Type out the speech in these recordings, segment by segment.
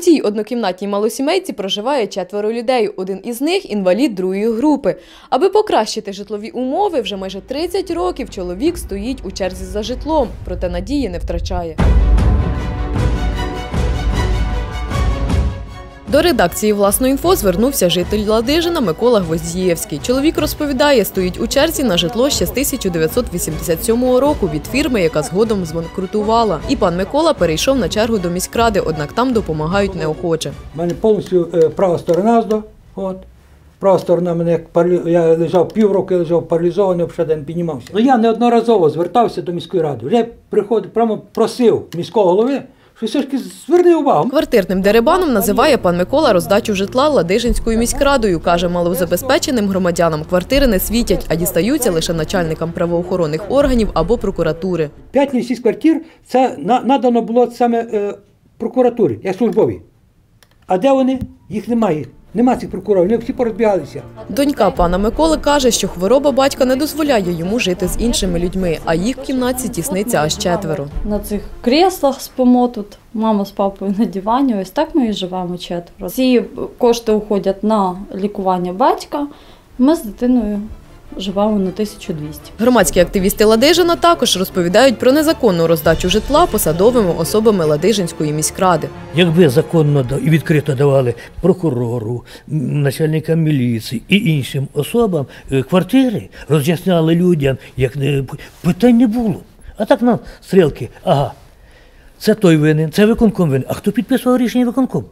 цій однокімнатній малосімейці проживає четверо людей. Один із них інвалід другої групи. Аби покращити житлові умови, вже майже 30 років чоловік стоїть у черзі за житлом, проте надії не втрачає. До редакції власної інфо звернувся житель Ладижина Микола Гвоздієвський. Чоловік розповідає, стоїть у черзі на житло ще з 1987 року від фірми, яка згодом збанкрутувала. І пан Микола перейшов на чергу до міськради, однак там допомагають неохоче. У мене повністю е, права сторона. От. Права сторона мене як парлі... я лежав півроку, лежав паралізований, взагалі не піднімався. Ну я неодноразово звертався до міської ради. Вже приходив, прямо просив міського голови, що все ж таки зверни увагу. Квартирним дерибаном називає пан Микола роздачу житла Ладижинською міськрадою. Каже, малозабезпеченим громадянам квартири не світять, а дістаються лише начальникам правоохоронних органів або прокуратури. П'ять чи шість квартир це надано було саме е, прокуратурі, як службові. А де вони? Їх немає. Нема цих прокурорів, вони всі порозбігалися. Донька пана Миколи каже, що хвороба батька не дозволяє йому жити з іншими людьми, а їх в кімнаті тісниться аж четверо. На цих креслах спимо тут. Мама з папою на дивані. Ось так ми і живемо четверо. Ці кошти уходять на лікування батька. Ми з дитиною живемо на 1200. Громадські активісти Ладижина також розповідають про незаконну роздачу житла посадовими особами Ладижинської міськради. Якби законно да- і відкрито давали прокурору, начальникам міліції і іншим особам е, квартири, роз'ясняли людям, як не питань не було. А так нам стрілки, ага, це той винен, це виконком винен. А хто підписував рішення виконком?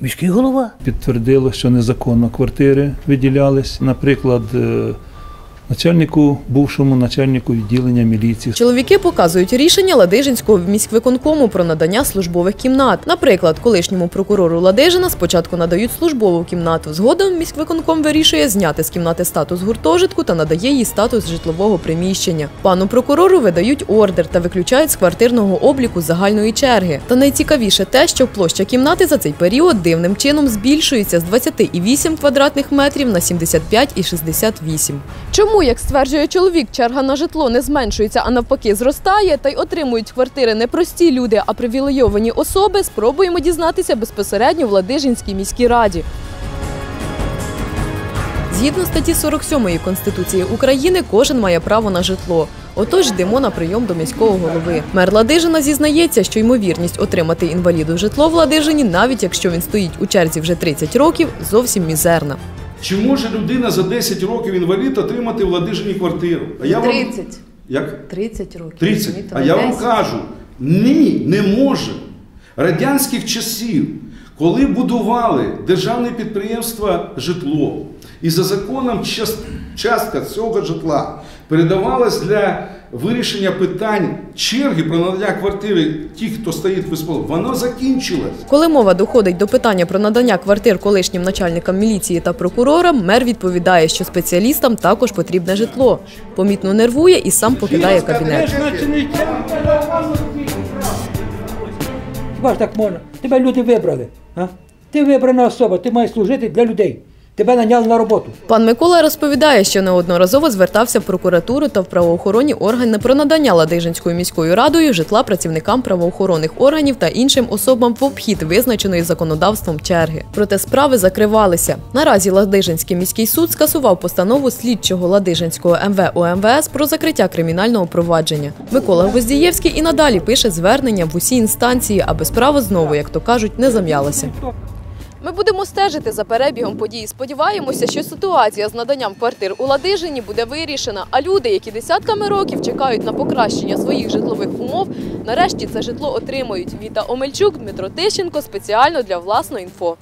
Міський голова. Підтвердило, що незаконно квартири виділялись, наприклад, е, начальнику, бувшому начальнику відділення міліції. Чоловіки показують рішення Ладижинського міськвиконкому про надання службових кімнат. Наприклад, колишньому прокурору Ладижина спочатку надають службову кімнату. Згодом міськвиконком вирішує зняти з кімнати статус гуртожитку та надає їй статус житлового приміщення. Пану прокурору видають ордер та виключають з квартирного обліку загальної черги. Та найцікавіше те, що площа кімнати за цей період дивним чином збільшується з 28 квадратних метрів на 75 і 68. Чому, як стверджує чоловік, черга на житло не зменшується, а навпаки зростає, та й отримують квартири не прості люди, а привілейовані особи, спробуємо дізнатися безпосередньо в Ладижинській міській раді. Згідно статті 47 Конституції України, кожен має право на житло. Отож, йдемо на прийом до міського голови. Мер Ладижина зізнається, що ймовірність отримати інваліду житло в Ладижині, навіть якщо він стоїть у черзі вже 30 років, зовсім мізерна. Чи може людина за 10 років інвалід отримати в Ладижині квартиру? А я вам 30. як 30 років. 30. розумієте, А я вам кажу, ні, не може. Радянських часів, коли будували державне підприємство житло, і за законом частка цього житла передавалась для вирішення питань черги про надання квартири ті, хто стоїть без полу, воно закінчилось. Коли мова доходить до питання про надання квартир колишнім начальникам міліції та прокурорам, мер відповідає, що спеціалістам також потрібне житло. Помітно нервує і сам покидає кабінет. Ж так можна? Тебе люди вибрали. А? Ти вибрана особа, ти маєш служити для людей. Тебе наняли на роботу. Пан Микола розповідає, що неодноразово звертався в прокуратуру та в правоохоронні органи про надання Ладижинською міською радою житла працівникам правоохоронних органів та іншим особам в обхід визначеної законодавством черги. Проте справи закривалися. Наразі Ладижинський міський суд скасував постанову слідчого Ладижинського МВ УМВС про закриття кримінального провадження. Микола Гвоздієвський і надалі пише звернення в усі інстанції, аби справа знову, як то кажуть, не зам'ялася. Ми будемо стежити за перебігом подій. Сподіваємося, що ситуація з наданням квартир у Ладижині буде вирішена. А люди, які десятками років чекають на покращення своїх житлових умов, нарешті це житло отримують. Віта Омельчук, Дмитро Тищенко спеціально для власної інфо.